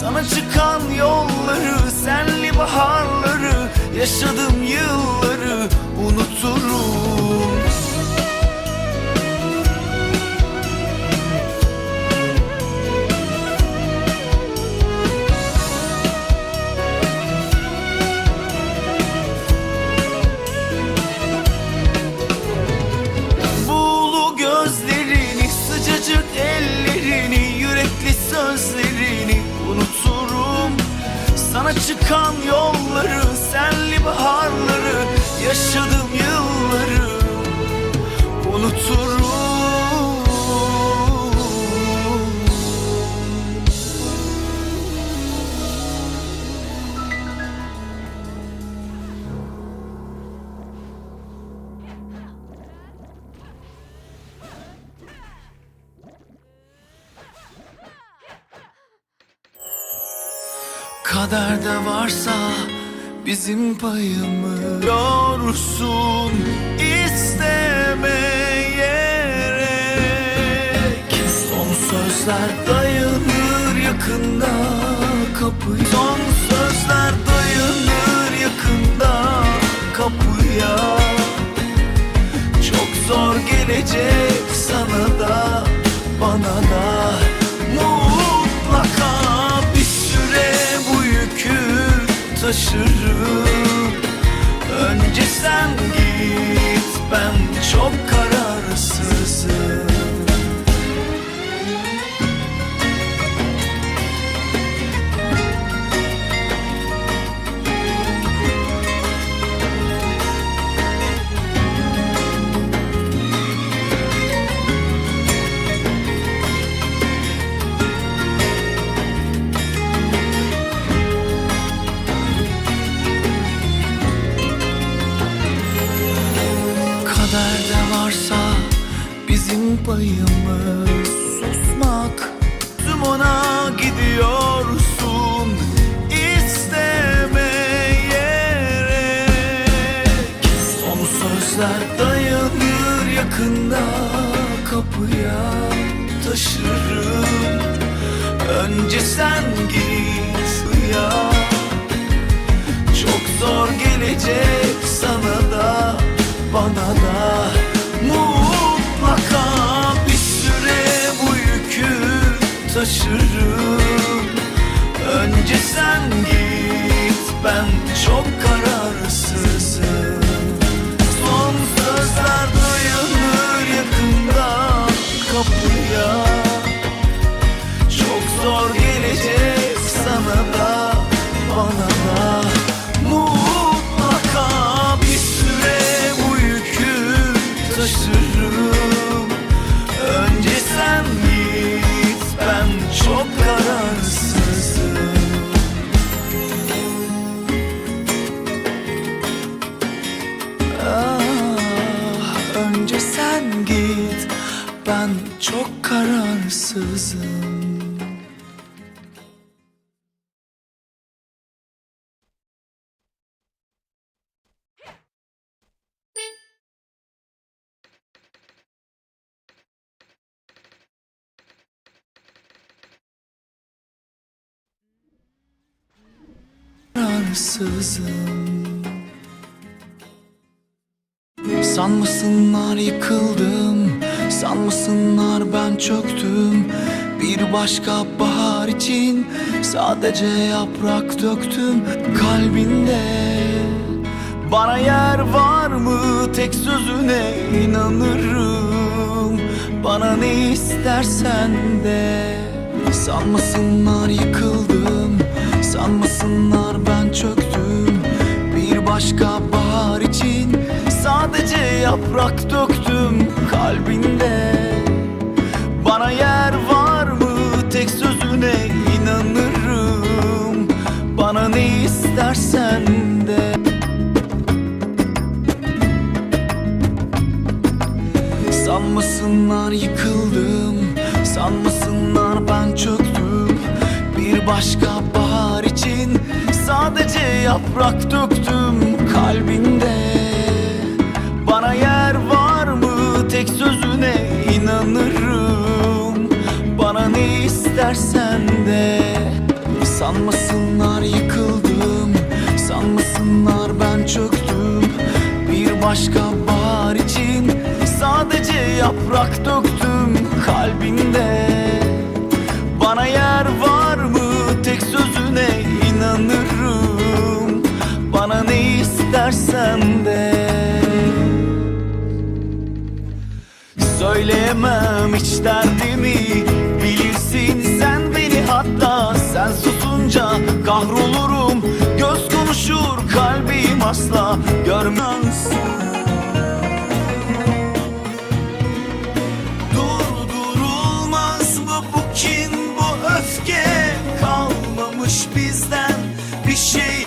Sana çıkan yolları Senli baharları Yaşadım yılları Unuturum çıkan yolları, senli baharları, yaşadığım Kaderde varsa bizim payımız. Yorsun istemeyerek Son sözler dayanır yakında kapı Son sözler dayanır yakında kapıya. Çok zor gelecek sana da bana da bizim payımız susmak Tüm ona gidiyorsun istemeyerek Son sözler dayanır yakında kapıya taşırım. Önce sen git ya çok zor gelecek sana da bana da taşırım Önce sen git ben çok kararsızım. Son sözler dayanır yakında kapıya. Çok zor gelecek sana da bana ben çok kararsızım. Kararsızım. Sanmasınlar yıkıldım Sanmasınlar ben çöktüm. Bir başka bahar için Sadece yaprak döktüm. Kalbinde Bana yer var mı? Tek sözüne inanırım. Bana ne istersen de. Sanmasınlar yıkıldım yıkıldım. Sanmasınlar ben çöktüm. Bir başka bahar için Sadece yaprak döktüm kalbinde. Bana yer var mı? Tek sözüne inanırım. Bana ne istersen de. Sanmasınlar yıkıldım. Sanmasınlar ben çöktüm. Bir başka bahar için Sadece yaprak döktüm kalbinde. Bana yer var mı? Tek sözüne inanırım. Bana ne istersen de. Söyleyemem hiç derdimi. Bilirsin sen beni hatta. Sen susunca kahrolurum. Göz konuşur kalbim asla. Görmez Kalmamış bizden bir şey